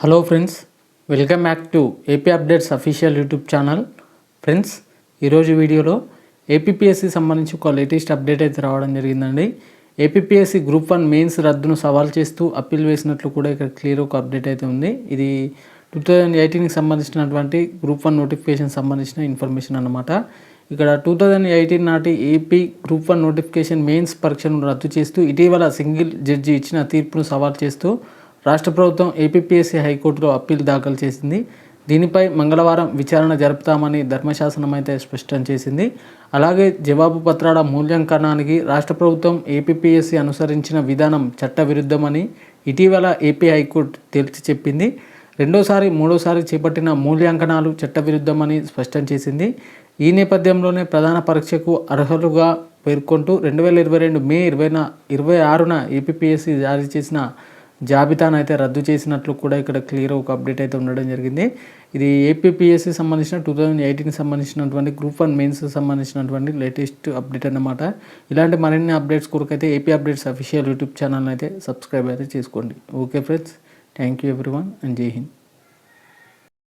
Hello friends welcome back to AP updates official YouTube channel friends ఈరోజు వీడియోలో APPSC సంబంధించి ఒక లేటెస్ట్ అప్డేట్ అయితే రావడం జరిగిందండి. ఏపీపీఎస్సి గ్రూప్ వన్ మెయిన్స్ రద్దును సవాల్ చేస్తూ అప్పీల్ వేసినట్లు కూడా ఇక్కడ క్లియర్ ఒక అప్డేట్ అయితే ఉంది. ఇది టూ థౌజండ్ ఎయిటీన్కి సంబంధించినటువంటి గ్రూప్ వన్ నోటిఫికేషన్ సంబంధించిన ఇన్ఫర్మేషన్ అనమాట ఇక్కడ టూ థౌజండ్ ఎయిటీన్ నాటి AP group one notification mains పరీక్షను రద్దు చేస్తూ ఇటీవల సింగిల్ జడ్జి ఇచ్చిన తీర్పును సవాల్ చేస్తూ రాష్ట్ర ప్రభుత్వం ఏపీఎస్సీ హైకోర్టులో అప్పీల్ దాఖలు చేసింది. దీనిపై మంగళవారం విచారణ జరుపుతామని ధర్మశాసనం అయితే స్పష్టం చేసింది. అలాగే జవాబు పత్రాల మూల్యాంకనానికి రాష్ట్ర ప్రభుత్వం ఏపీపీఎస్సీ అనుసరించిన విధానం చట్టవిరుద్ధమని ఇటీవల ఏపీ హైకోర్టు తేల్చి చెప్పింది. రెండోసారి మూడోసారి చేపట్టిన మూల్యాంకనాలు చట్టవిరుద్ధమని స్పష్టం చేసింది. ఈ నేపథ్యంలోనే ప్రధాన పరీక్షకు అర్హులుగా పేర్కొంటూ రెండు వేల ఇరవై రెండు మే ఇరవై ఇరవై ఆరున ఏపీపీఎస్సీ జారీ చేసిన జాబితాను అయితే రద్దు చేసినట్లు కూడా ఇక్కడ క్లియర్ ఒక అప్డేట్ అయితే ఉండడం జరిగింది. ఇది ఏపీపీఎస్సి సంబంధించిన టూ థౌజండ్ ఎయిటీన్కి సంబంధించినటువంటి గ్రూప్ వన్ మెయిన్స్ సంబంధించినటువంటి లేటెస్ట్ అప్డేట్ అన్నమాట. ఇలాంటి మరిన్ని updates కొరకైతే AP updates official YouTube channel అయితే సబ్స్క్రైబ్ అయితే చేసుకోండి. Okay friends thank you everyone and Jai Hind